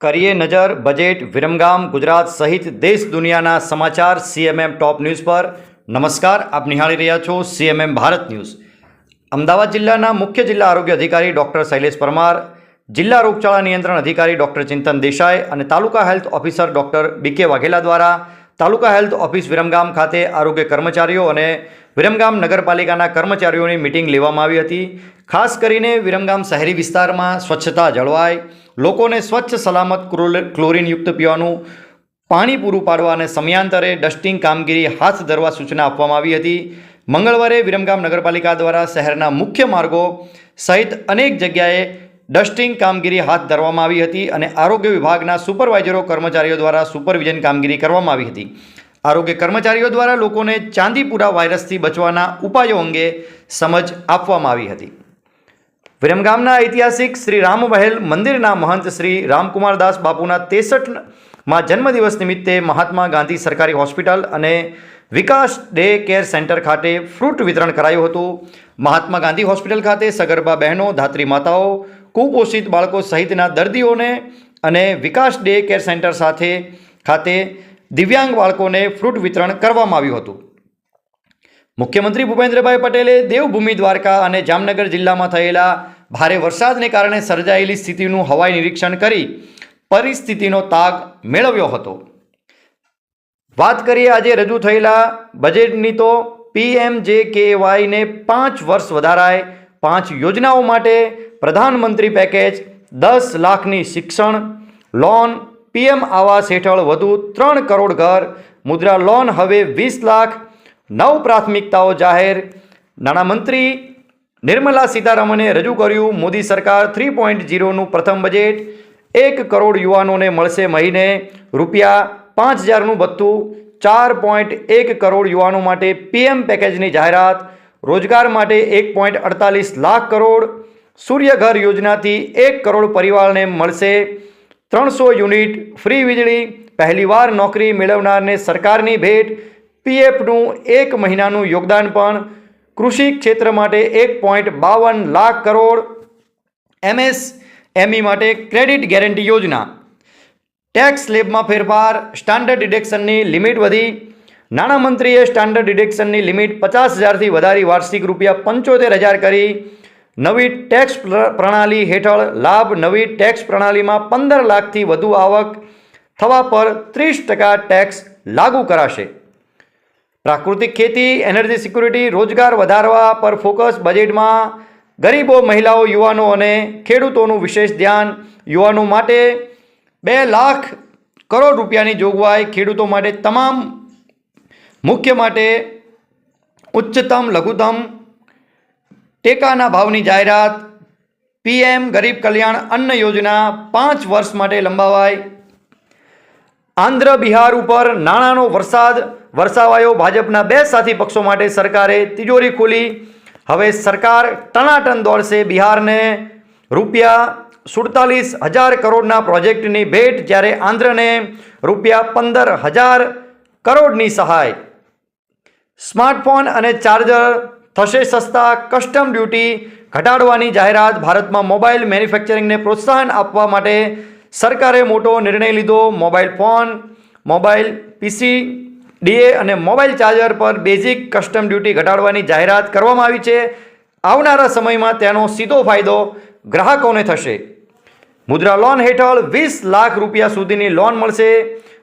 કરીએ નજર બજેટ વિરમગામ ગુજરાત સહિત દેશ દુનિયાના સમાચાર સીએમએમ ટોપ ન્યૂઝ પર. નમસ્કાર, આપ નિહાળી રહ્યા છો સીએમએમ ભારત ન્યૂઝ. અમદાવાદ જિલ્લાના મુખ્ય જિલ્લા આરોગ્ય અધિકારી ડૉક્ટર શૈલેષ પરમાર, જિલ્લા રોગચાળા નિયંત્રણ અધિકારી ડૉક્ટર ચિંતન દેસાઈ અને taluka health officer doctor BK Vaghela દ્વારા તાલુકા હેલ્થ ઓફિસ વિરમગામ ખાતે આરોગ્ય કર્મચારીઓ અને વિરમગામ નગરપાલિકાના કર્મચારીઓની મિટિંગ લેવામાં આવી હતી. ખાસ કરીને વિરમગામ શહેરી વિસ્તારમાં સ્વચ્છતા જળવાય, લોકોને સ્વચ્છ, સલામત ક્લોર- ક્લોરીનયુક્ત પીવાનું પાણી પૂરું પાડવા અને સમયાંતરે ડસ્ટિંગ કામગીરી, હાથ ધરવા સૂચના આપવામાં આવી હતી. મંગળવારે વિરમગામ નગરપાલિકા દ્વારા શહેરના મુખ્ય માર્ગો સહિત અનેક જગ્યાએ ડસ્ટિંગ કામગીરી હાથ ધરવામાં આવી હતી અને આરોગ્ય વિભાગના સુપરવાઇઝરો કર્મચારીઓ દ્વારા સુપરવિઝન કામગીરી કરવામાં આવી હતી. આરોગ્ય કર્મચારીઓ દ્વારા લોકોને ચાંદીપુરા વાયરસથી બચવાના ઉપાયો અંગે સમજ આપવામાં આવી હતી. વિરમગામના ઐતિહાસિક શ્રી રામવહેલ મંદિરના મહંત શ્રી રામકુમારદાસ બાપુના તેસઠમાં જન્મદિવસ નિમિત્તે મહાત્મા ગાંધી સરકારી હોસ્પિટલ અને વિકાસ ડે કેર સેન્ટર ખાતે ફ્રૂટ વિતરણ કરાયું હતું. મહાત્મા ગાંધી હોસ્પિટલ ખાતે સગર્ભા બહેનો, ધાત્રી માતાઓ, કુપોષિત બાળકો સહિતના દર્દીઓને અને વિકાસ ડે કેર સેન્ટર સાથે ખાતે દિવ્યાંગ બાળકોને ફ્રૂટ વિતરણ કરવામાં આવ્યું હતું. મુખ્યમંત્રી ભૂપેન્દ્રભાઈ પટેલે દેવભૂમિ દ્વારકા અને જામનગર જિલ્લામાં થયેલા ભારે વરસાદને કારણે સર્જાયેલી સ્થિતિનું હવાઈ નિરીક્ષણ કરી પરિસ્થિતિનો તાગ મેળવ્યો હતો. વાત કરીએ આજે રજૂ થયેલા બજેટની તો પીએમ જે કે વાયને પાંચ વર્ષ વધારાય પાંચ યોજનાઓ માટે પ્રધાનમંત્રી પેકેજ દસ લાખની શિક્ષણ લોન પીએમ આવાસ હેઠળ વધુ ત્રણ કરોડ ઘર, મુદ્રા લોન હવે વીસ લાખ. નવ પ્રાથમિકતાઓ જાહેર. નાણામંત્રી નિર્મલા સીતારમણે રજૂ કર્યું, મોદી સરકાર થ્રી પોઈન્ટ ઝીરોનું પ્રથમ બજેટ. એક કરોડ યુવાનોને મળશે મહિને. રૂપિયા પાંચ હજારનું ભથ્થું. ચાર પોઈન્ટ એક કરોડ યુવાનો માટે પીએમ પેકેજની જાહેરાત. રોજગાર માટે એક પોઈન્ટ અડતાલીસ લાખ કરોડ. સૂર્યઘર યોજનાથી એક કરોડ પરિવારને મળશે. ત્રણસો યુનિટ ફ્રી વીજળી પહેલીવાર નોકરી મેળવનારને સરકારની ભેટ, પીએફનું એક મહિનાનું યોગદાન પણ, કૃષિ ક્ષેત્ર માટે એક પોઈન્ટ બાવન લાખ કરોડ એમએસ એમઈ માટે ક્રેડિટ ગેરંટી યોજના. ટેક્સ સ્લેબમાં ફેરફાર, સ્ટાન્ડર્ડ ડિડક્શનની લિમિટ વધી. નાણામંત્રીએ સ્ટાન્ડર્ડ ડિડક્શનની લિમિટ પચાસ હજારથી વધારી વાર્ષિક રૂપિયા પંચોતેર હજાર કરી. નવી ટેક્સ પ્ર- પ્રણાલી હેઠળ લાભ નવી ટેક્સ પ્રણાલીમાં પંદર લાખથી વધુ આવક થવા પર ત્રીસ ટકા ટેક્સ લાગુ કરાશે. પ્રાકૃતિક ખેતી, એનર્જી સિક્યુરિટી, રોજગાર વધારવા પર ફોકસ બજેટમાં ગરીબો, મહિલાઓ, યુવાનો અને ખેડૂતોનું વિશેષ ધ્યાન યુવાનો માટે બે લાખ કરોડ રૂપિયાની જોગવાઈ ખેડૂતો માટે તમામ, મુખ્ય માટે ઉચ્ચતમ, લઘુત્તમ ટેકાના ભાવની જાહેરાત, પીએમ ગરીબ કલ્યાણ અન્ન યોજના પાંચ વર્ષ માટે લંબાવાય આંધ્ર બિહાર ઉપર નાણાંનો વરસાદ, વરસાવાયો ભાજપના બે સાથી પક્ષો માટે સરકારે તિજોરી ખોલી. હવે સરકાર ટનાટન દોડશે બિહારને. રૂપિયા સુડતાલીસ હજાર કરોડના પ્રોજેક્ટની ભેટ જ્યારે આંધ્રને રૂપિયા પંદર હજાર કરોડની સહાય. સ્માર્ટફોન અને ચાર્જર થશે સસ્તા કસ્ટમ ડ્યુટી, ઘટાડવાની જાહેરાત, ભારતમાં મોબાઈલ મેન્યુફેક્ચરિંગને પ્રોત્સાહન આપવા માટે સરકારે મોટો નિર્ણય લીધો. Mobile phone, mobile PC DA અને મોબાઈલ ચાર્જર પર બેઝિક કસ્ટમ ડ્યુટી ઘટાડવાની જાહેરાત કરવામાં આવી છે. આવનારા સમયમાં તેનો સીધો ફાયદો ગ્રાહકોને થશે. મુદ્રા લોન હેઠળ વીસ લાખ રૂપિયા સુધીની લોન મળશે.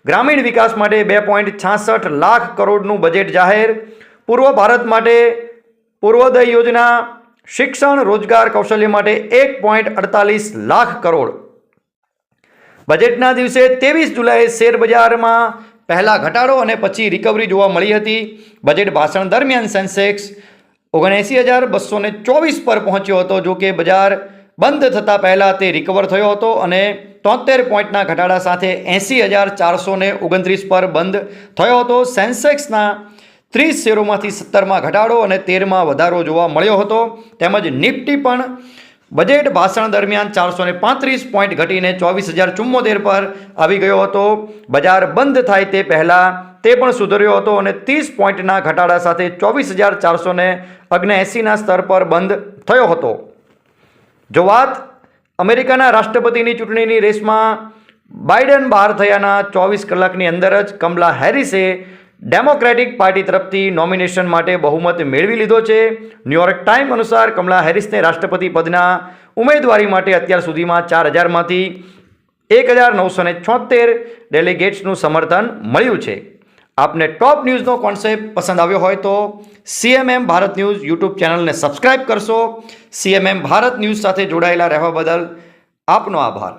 ગ્રામીણ વિકાસ માટે બે પોઈન્ટ છાસઠ લાખ કરોડનું બજેટ જાહેર. પૂર્વ ભારત માટે પૂર્વોદય યોજના શિક્ષણ રોજગાર કૌશલ્ય માટે એક પોઈન્ટ અડતાલીસ લાખ કરોડ. બજેટના દિવસે ત્રેવીસ જુલાઈએ શેરબજારમાં પહેલાં ઘટાડો અને પછી રિકવરી જોવા મળી હતી. બજેટ ભાષણ દરમિયાન સેન્સેક્સ ઓગણએંસી હજાર બસો ચોવીસ પર પહોંચ્યો હતો, જો કે બજાર બંધ થતાં પહેલાં તે રિકવર થયો હતો અને તોતેર પોઈન્ટના ઘટાડા સાથે એંસી હજાર ચારસો ઓગણત્રીસ પર બંધ થયો હતો. સેન્સેક્સના ત્રીસ શેરોમાંથી સત્તરમાં ઘટાડો અને તેરમાં વધારો જોવા મળ્યો હતો. તેમજ નિફ્ટી પણ બજેટ ભાષણ દરમિયાન ચારસો ને પાંત્રીસ પોઈન્ટ ઘટીને ચોવીસ હજાર ચુમ્મોતેર પર આવી ગયો હતો. બજાર બંધ થાય તે પહેલાં તે પણ સુધર્યો હતો અને ત્રીસ પોઈન્ટના ઘટાડા સાથે ચોવીસ હજાર ચારસો ને અગ્નેએંસીના સ્તર પર બંધ થયો હતો. જો વાત અમેરિકાના રાષ્ટ્રપતિની ચૂંટણીની રેસમાં બાઇડન બહાર થયાના ચોવીસ કલાકની અંદર જ કમલા હેરિસે ડેમોક્રેટિક પાર્ટી તરફથી નોમિનેશન માટે બહુમત મેળવી લીધો છે. ન્યુયોર્ક ટાઈમ અનુસાર કમલા હેરિસને રાષ્ટ્રપતિ પદના ઉમેદવારી માટે અત્યાર સુધીમાં ચાર હજારમાંથી એક હજાર નવસો ને છોતેર ડેલિગેટ્સનું સમર્થન મળ્યું છે. આપને ટોપ ન્યૂઝનો કોન્સેપ્ટ પસંદ આવ્યો હોય તો સીએમએમ ભારત ન્યૂઝ યુટ્યુબ ચેનલને સબસ્ક્રાઇબ કરશો. સીએમએમ ભારત ન્યૂઝ સાથે જોડાયેલા રહેવા બદલ આપનો આભાર.